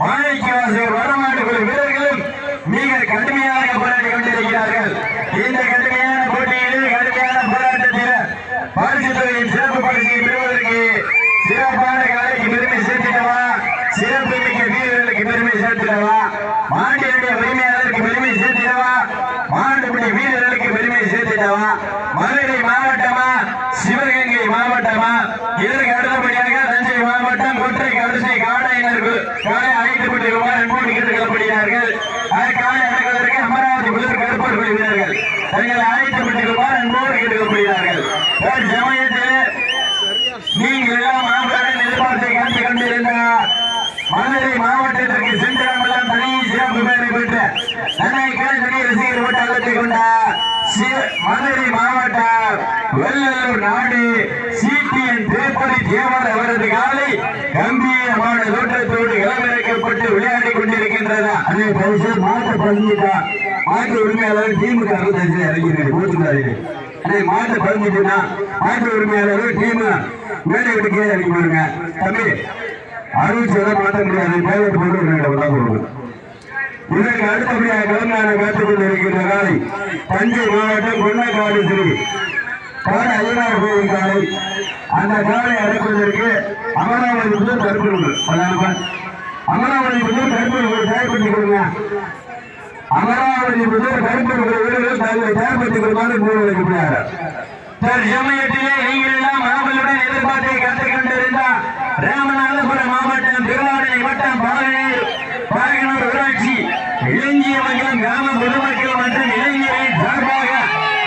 மாணிக்கவாசகர் வடமாட்டுக்குழு வீரர்களும் மிக கடுமையாக போராடி கொண்டிருக்கிறார்கள். இந்த கடுமையான போட்டியிலே கடுமையான போராட்டத்தில் பரிசு தொகையின் சிறப்பு பரிசை பெறுவதற்கு சிறப்பான கலைக்கு பெருமை சேர்த்திடவா சிறப்பு மிக்க வீரர்களுக்கு பெருமை சேர்த்திடவா மாண்டினுடைய உரிமையாளருக்கு பெருமை சேர்த்திடவா மாண்டுபிடி வீரர்களுக்கு பெருமை மதுரை மாவட்டமா சிவகங்கை மாவட்டமா இதற்கு அடுத்தபடியாக தஞ்சை மாவட்டம் கொற்றை கடைசி காடையினருக்கு காலை அழைக்கப்பட்டு ரூபாய் அன்போடு கேட்டுக்கொள்ளப்படுகிறார்கள் அதற்காக நடக்குவதற்கு அமராவதி முதல் கருப்பர் குழு வீரர்கள் தங்களை அழைக்கப்பட்டு ரூபாய் அன்போடு கேட்டுக்கொள்ளப்படுகிறார்கள் ஒரு சமயத்தில் நீங்கள் எல்லாம் மாவட்டம் எதிர்பார்த்தை காத்து கொண்டிருந்தார் மதுரை மாவட்டத்திற்கு சென்றாமெல்லாம் தனி சிறப்பு பெயரை பெற்ற தன்னை தனி ரசிகர் ஓட்டத்தை கொண்ட சி- மதுரை மாவட்டம் வெள்ளலூர் நாடு சிபிஎன் திருப்பதி தேவர் அவரது காலை கம்பீரமான தோற்றத்தோடு இளமிறக்கப்பட்டு விளையாடி கொண்டிருக்கின்றன அதே பரிசு மாற்ற பதிஞ்சுட்டா மாற்று உரிமையாளர் திமுக அரசு இறங்கிருக்கு போட்டுக்காரு அதே மாற்ற மாட்டு மாற்று உரிமையாளர் டீம் மேடை விட்டு கீழே இறங்கி போடுங்க தம்பி அறிவிச்சு எல்லாம் மாற்ற முடியாது. மேலே போட்டு ஒரு ரெண்டு தான் போடுங்க இதற்கு அடுத்தபடியாக கலந்தான காத்துக் கொண்டிருக்கின்ற காலை தஞ்சை மாவட்டம் கொன்னக்காடு சிறு காலை ஐயனார் கோவில் காலை. அந்த காலை அடைப்பதற்கு அமராவதி முதல் கருப்பு அமராவதி முதல் கருப்பு தயார்படுத்திக் கொடுங்க. அமராவதி முதல் கருப்பு வீரர்கள் தங்களை தயார்படுத்திக் கொடுமாறு மூணு வைக்கப்படுகிறார் சமயத்திலே நீங்கள் எல்லாம் ஆவலுடன் எதிர்பார்த்தை கற்றுக் கொண்டிருந்தார் ராமநாதபுரம் மாவட்டம் திருவாரூரை வட்டம் பாகனூர் பாகனூர் ஊராட்சி இளஞ்சியமங்கலம் கிராம பொதுமக்கள் மற்றும் இளைஞரின் சார்பாக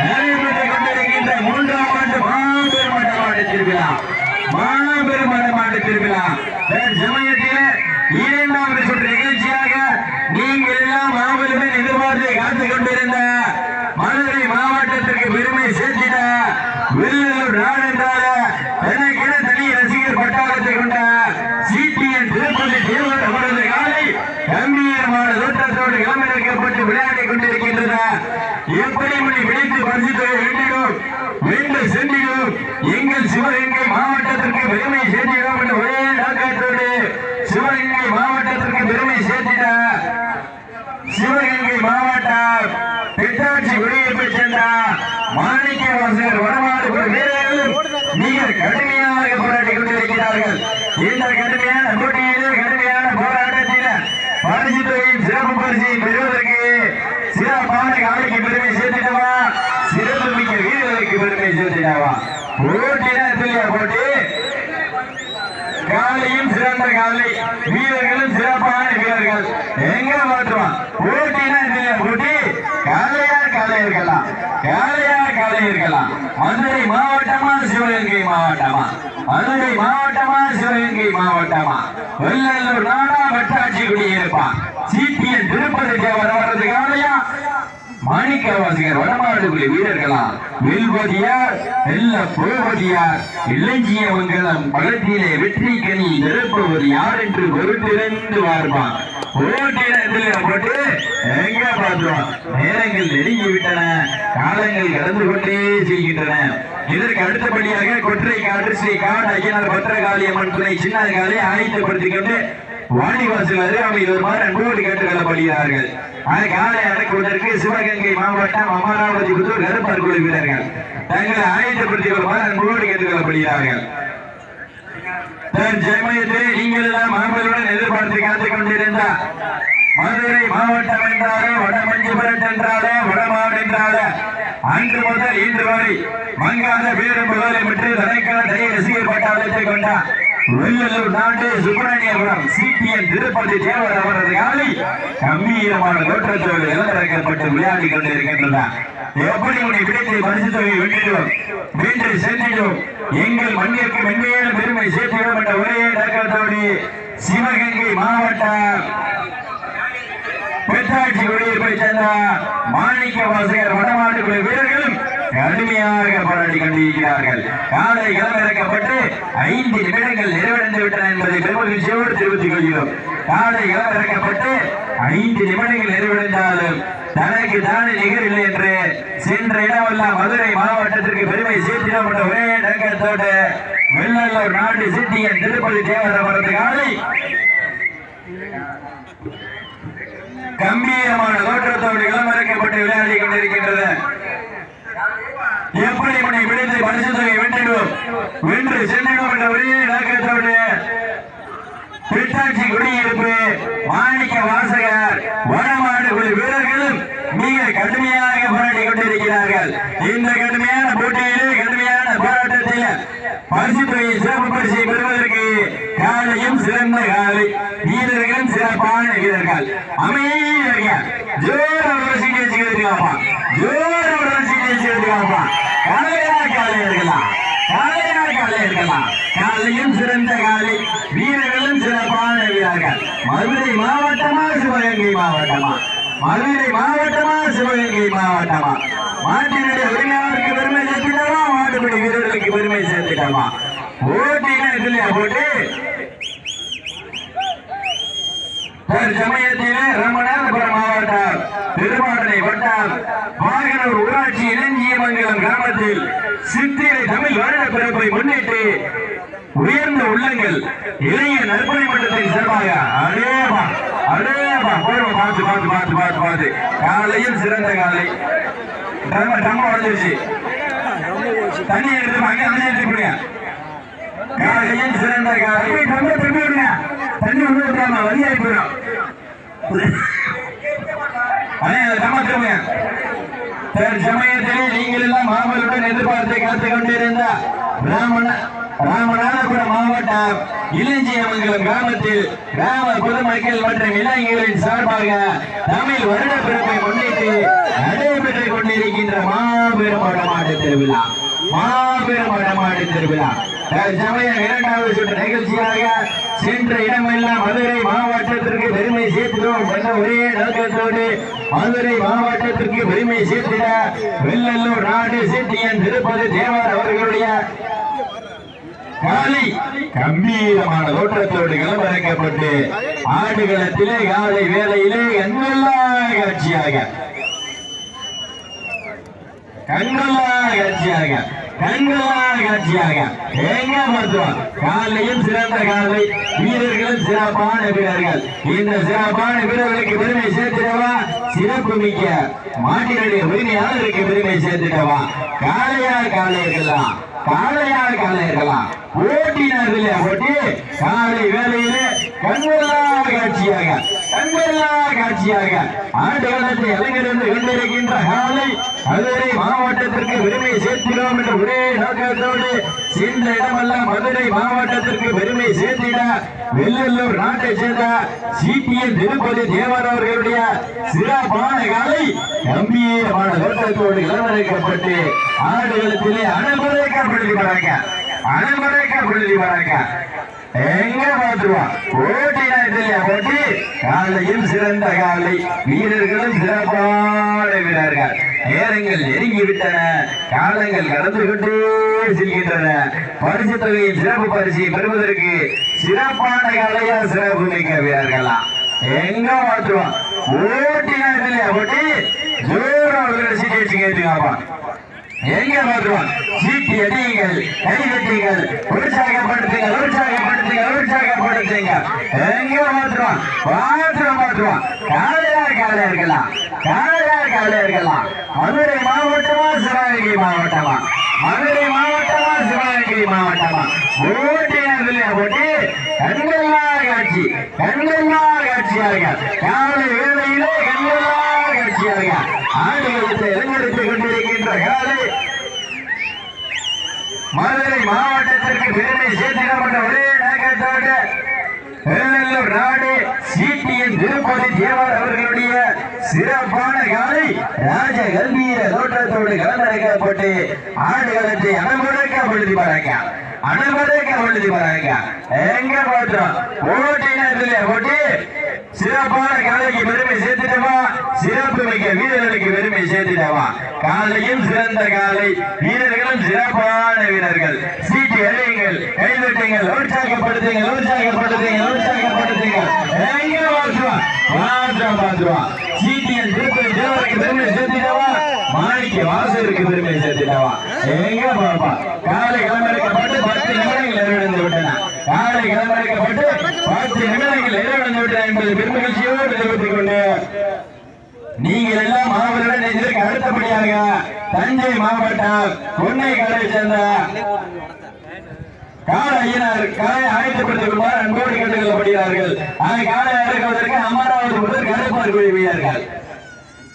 நடைபெற்றுக் கொண்டிருக்கின்ற மூன்றாம் ஆண்டு மாபெரும் மட்டமாட்டு திருவிழா மாபெரும் மட்டமாட்டு திருவிழா சமயத்திலே இரண்டாவது சுற்று நிகழ்ச்சியாக நீங்கள் எல்லாம் ஆவலுடன் எதிர்பார்த்து காத்துக் கொண்டிருந்த மதுரை மாவட்டத்திற்கு பெருமை சேர்த்திட வெள்ளலூர் நாடென்றால தனக்கென தனி ரசிகர் பட்டாளத்தை கொண்ட சிபிஎன் திருப்பதி தேவர் அவரது காலை கம்பீரமான தோற்றத்தோடு இளமிறக்கப்பட்டு விளையாடிக் கொண்டிருக்கின்றன எப்படி மணி விளைத்து பரிசுத்தை வேண்டிடும் வென்று சென்றிடும் எங்கள் சிவகங்கை மாவட்டத்திற்கு பெருமை சேர்த்திடும் என்ற ஒரே நோக்கத்தோடு சிவகங்கை மாவட்டத்திற்கு பெருமை சேர்த்திட சிவகங்கை மாவட்டம் பெட்டாட்சி குடியிருப்பை சேர்ந்த மாணிக்க வாசகர் வடமாடு வீரர்கள் மிக கடுமையாக போராடி கொண்டிருக்கிறார்கள். இந்த கடுமையான போட்டியிலே கடுமையான போராட்டத்தில் பரிசு தொகையின் சிறப்பு பரிசை பெறுவதற்கு சிறப்பான காலைக்கு பெருமை சேர்த்திடவா சிறப்பு மிக்க வீரர்களுக்கு பெருமை சேர்த்திடவா போட்டி நேரத்தில் போட்டி? காலையும் சிறந்த காலை. வீரர்களும் சிறப்பான வீரர்கள். எங்க மாற்றுவான். போட்டினா இல்லையா போட்டி? காலை இருக்கலாம். காலையா காலை இருக்கலாம். மதுரை மாவட்டமா சிவகங்கை மாவட்டமா? மதுரை மாவட்டமா சிவகங்கை மாவட்டமா? வெள்ளலூர் நாடா வட்டாட்சி குடியிருப்பான் சிபிஎன் திருப்பதி தேவர் அவரது மாணிக்க வாசகர் வடமாடுகுடி வீரர்களாம். வெல்வதியார் வெல்ல போவதியார் இளஞ்சிய இளஞ்சியவங்களம் பகத்திலே வெற்றி கனி நிரப்புவது யார் என்று பொருட்டிருந்து வாழ்வான் போட்டு எங்க பார்த்தோம் நேரங்கள் நெருங்கி விட்டன காலங்கள் கடந்து கொண்டே செல்கின்றன இதற்கு அடுத்தபடியாக கொற்றை காற்று ஸ்ரீ காடு ஐயனார் பத்திரகாளியம்மன் துணை சின்ன காலை ஆயத்தப்படுத்திக் கொண்டு வாடிவாசல் அருகாமையில் வருமாறு அன்போடு கேட்டுக்கொள்ளப்படுகிறார்கள் அந்த காலை அடக்குவதற்கு சிவகங்கை மாவட்டம் அமராவதி புத்தூர் கருப்பார் குழு வீரர்கள் தங்களை ஆயத்தப்படுத்திக் கொள்ளுமாறு அன்போடு கேட்டுக்கொள்ளப்படுகிறார்கள் ஜெயமயத்திலே நீங்கள் எல்லாம் ஆவலுடன் எதிர்பார்த்து காத்துக் கொண்டிருந்த மதுரை மாவட்டம் என்றாலே வடமஞ்சிபுரம் என்றாலே வடமாடு என்றாலே அன்று முதல் இன்று வரை மங்காத வீரம் புகழை பெற்று தனக்கான தனி ரசிகர் பட்டாளத்தை கொண்ட வெள்ளலூர் நாடு சுப்பிரமணியபுரம் சிபிஎன் திருப்பதி தேவர் அவரது காலை கம்பீரமான தோற்றத்தோடு இளந்திறக்கப்பட்டு விளையாடி கொண்டிருக்கின்றன எப்படி உன்னை விடைத்தை பரிசுத்தொகை வெளியிடும் வீட்டை சென்றிடும் எங்கள் மண்ணிற்கு மென்மையான பெருமை சேர்த்திடும் என்ற ஒரே நோக்கத்தோடு சிவகங்கை மாவட்டம் பெற்றாட்சி குடியிருப்பை சேர்ந்த மாணிக்க வாசகர் வடமாடு வீரர்களும் கடுமையாக போராடி கொண்டிருக்கிறார்கள். காலை களமிறக்கப்பட்டு ஐந்து நிமிடங்கள் நிறைவடைந்து விட்டன என்பதை பெருமகிழ்ச்சியோடு தெரிவித்துக் கொள்கிறோம். காலை களமிறக்கப்பட்டு ஐந்து நிமிடங்கள் நிறைவடைந்தாலும் தனக்கு தானே நிகர் இல்லை என்று சென்ற இடமெல்லாம் மதுரை மாவட்டத்திற்கு பெருமை சேர்த்திடம் ஒரே நோக்கத்தோடு வெள்ளல்லூர் நாடு சிட்டியன் திருப்பதி தேவர வரது காலை கம்பீரமான தோற்றத்தோடு களமிறக்கப்பட்டு விளையாடி கொண்டிருக்கின்றது. எப்படி மணி விடுத்து பரிசு தொகை வென்றிடுவோம்? வென்று சென்றிடுவோம் என்ற ஒரே நோக்கத்தோடு பிட்டாட்சி குடியிருப்பு மாணிக்க வாசகர் வட வீரர்களும் மிக கடுமையாக போராடி கொண்டிருக்கிறார்கள். இந்த கடுமையான போட்டியிலே கடுமையான போராட்டத்தில் பரிசு தொகையை சிறப்பு பரிசை பெறுவதற்கு காலையும் சிறந்த காலை வீரர்களும் சிறப்பான வீரர்கள். அமைதியாக ஜோர் அவர்கள் வச்சுக்கிறதுக்காப்பா ஜோர் அவர்கள் வச்சுக்கிறதுக்காப்பா காலையா காலை இருக்கலாம். காலையா காலை இருக்கலாம். காலையும் சிறந்த காலை வீரர்களும் சிறப்பான வீரர்கள். மதுரை மாவட்டமா சிவகங்கை மாவட்டமா? மதுரை மாவட்டமா சிவகங்கை மாவட்டமா? மாட்டினுடைய உரிமையாளருக்கு பெருமை சேர்த்துட்டாமா? மாட்டுப்படி வீரர்களுக்கு பெருமை சேர்த்துட்டாமா? போட்டினா இல்லையா போட்டு? தற்சமயத்திலே ராமநாதபுரம் மாவட்டம் திருமாடனை வட்டம் வாகனூர் ஊராட்சி இளஞ்சியமங்கலம் கிராமத்தில் சித்திரை தமிழ் வருட பிறப்பை முன்னிட்டு உயர்ந்த உள்ளங்கள் இளைய நற்பணி மன்றத்தின் சார்பாக அடேபா போனது பார்த்து காலையில் சிறந்த காலை. டம்ம டம்ம உடஞ்சிருச்சு. தண்ணி எடுத்து அங்கே தண்ணி எடுத்து போடுங்க காலையில் சிறந்த காலை. தம்பி திரும்பி விடுங்க தண்ணி வந்து விட்டாம வழியாகி போயிடும். அண்ணே அதை திரும்புங்க. தற்சமயத்திலே நீங்கள் எல்லாம் மாமலுடன் எதிர்பார்த்து காத்துக் கொண்டிருந்த பிராமண ராமநாதபுரம் மாவட்டம் இளஞ்சியமங்கலம் கிராமத்தில் கிராம பொதுமக்கள் மற்றும் இளைஞர்களின் சார்பாக தமிழ் வருட பிறப்பை முன்னிட்டு நடைபெற்றுக் கொண்டிருக்கின்ற மாபெரும் வடமாடு திருவிழா. மாபெரும் வடமாடு திருவிழா. தற்சமயம் இரண்டாவது சுற்று நிகழ்ச்சியாக சென்ற இடமெல்லாம் மதுரை மாவட்டத்திற்கு பெருமை சேர்த்திடும் என்ற ஒரே நோக்கத்தோடு மதுரை மாவட்டத்திற்கு பெருமை சேர்த்திட வெள்ளல்லூர் நாடு சிட்டியன் திருப்பதி தேவர் அவர்களுடைய காலை கம்பீரமான தோற்றத்தோடு களமிறக்கப்பட்டு ஆடுகளத்திலே காலை வேலையிலே என்னெல்லா காட்சியாக. கண்கொள்ளா காட்சியாக. கண்கொள்ளா காட்சியாக. எங்க மருத்துவம் காலையும் சிறந்த காலை வீரர்களும் சிறப்பான வீரர்கள். இந்த சிறப்பான வீரர்களுக்கு பெருமை சேர்த்திடவா? சிறப்பு மிக்க மாட்டினுடைய உரிமையாளருக்கு பெருமை சேர்த்திடவா? காளையா காலை இருக்கலாம் காளையா காலை இருக்கலாம் ஓட்டினார்களே ஓட்டி காலை வேலையிலே கண்கொள்ளா காட்சியாக கண்கொள்ளா காட்சியாக ஆண்டு ஆண்டுகளத்தை இளைஞர்கள் கண்டிருக்கின்ற காலை மதுரை மாவட்டத்திற்கு பெருமை சேர்த்திடும் என்ற ஒரே நோக்கத்தோடு சென்ற இடமெல்லாம் மதுரை மாவட்டத்திற்கு பெருமை சேர்த்திட வெள்ளல்லூர் நாட்டை சேர்ந்த சிபிஎன் திருப்பதி தேவர் அவர்களுடைய சிறப்பான காலை கம்பீரமான தோட்டத்தோடு இளவரைக்கப்பட்டு ஆடுகளத்திலே அனுமதிக்கப்படுத்தி வராங்க அனுமதிக்கப்படுத்தி வராங்க எங்க பார்த்துருவான் போட்டியா இல்லையா போட்டி. காலையும் சிறந்த காலை. வீரர்களும் சிறப்பான வீரர்கள். நேரங்கள் நெருங்கிவிட்டன. காலங்கள் கடந்து கொண்டே செல்கின்றன. பரிசு தொகையில் சிறப்பு பரிசை பெறுவதற்கு சிறப்பான கலையா சிறப்பு மிக்க வீரர்களா. எங்க மாற்றுவான் ஓட்டி நேரத்தில் போட்டி ஜோரம் ஒரு வச்சு கேட்டுக்காப்பா சீட்டி அடியுங்கள் கைதட்டுங்கள் உற்சாகப்படுத்துங்கள் உற்சாகப்படுத்துங்கள் உற்சாகப்படுத்துங்க எங்க பார்த்துருவான் பாத்திரம் பார்த்துருவான் காலையார் காலையா இருக்கலாம் காலையார் காலையா இருக்கலாம் மதுரை மாவட்டமா சிவகங்கை மாவட்டமா? மதுரை மாவட்டமா சிவகங்கை மாவட்டமா? ஓட்டியார் இல்லையா போட்டி? கண்கொள்ளா காட்சி கண்கொள்ளா காட்சியாக. காலை வேளையிலே கண்கொள்ளா காட்சியாக. ஆண்டுகளுக்கு இளைஞருக்கு கொண்டிருக்கின்ற காலை மதுரை மாவட்டத்திற்கு பெருமை சேர்த்திடப்பட்ட ஒரே நாயகத்தோட வெள்ளல்லூர் நாடு சிடிஎன் திருப்பதி தேவர் அவர்களுடைய சிறப்பான காலை ராஜ கம்பீர தோற்றத்தோடு கலந்தரைக்கப்பட்டு ஆடுகளத்தை பொழுது பாருங்க அனுமதிக்க பொழுது பாருங்க எங்க பார்த்தோம் நேரத்தில் போட்டி சிறப்பான காலைக்கு பெருமை சேர்த்துட்டவா? சிறப்பு மிக்க வீரர்களுக்கு பெருமை சேர்த்துட்டவா? காலையும் சிறந்த காலை. வீரர்களும் சிறப்பான வீரர்கள். சீட்டு அடையுங்கள் கைதட்டுங்கள் உற்சாகப்படுத்துங்கள். உற்சாகப்படுத்துங்கள். உற்சாகப்படுத்துங்கள். எங்க பார்த்துருவான் சீட்டியன் திருப்பதி தேவருக்கு பெருமை சேர்த்துட்டவா? மாணிக்க வாசருக்கு பெருமை சேர்த்துட்டவா? எங்க பாப்பா. காலை கிளம்ப பத்து நிமிடங்கள் நிறைவடைந்து விட்டன காலை களமிறக்கப்பட்டு பத்து நிமிடங்கள் நிறைவடைந்து பெருமகிழ்ச்சியோடு தெரிவித்துக் கொண்டு நீங்கள் எல்லாம் மாவட்டம் இதற்கு அடுத்தபடியாக தஞ்சை மாவட்டம் பொன்னை கடை சேர்ந்த கால ஐயனார் காலை ஆயத்தப்படுத்திக் கொள்வார் அன்போடு கேட்டுக் கொள்ளப்படுகிறார்கள். அதை காலை இறக்குவதற்கு அமராவதி முதல் கருப்பார் குழுவியார்கள்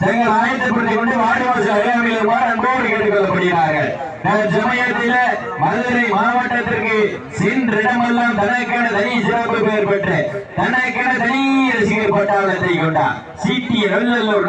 தங்கள் ஆயத்தப்படுத்திக் கொண்டு வாடிவாசல் அருகாமையில் வருமாறு அன்போடு கேட்டுக் கொள்ளப்படுகிறார்கள். சமயத்தில மதுரை மாவட்டத்திற்கு சென்றிடமெல்லாம் தனக்கான தனி சிறப்பு பெயர் பெற்ற தனக்கென தனி ரசிகர் பட்டாளத்தை கொண்டார். சீட்டிய நல்லூர்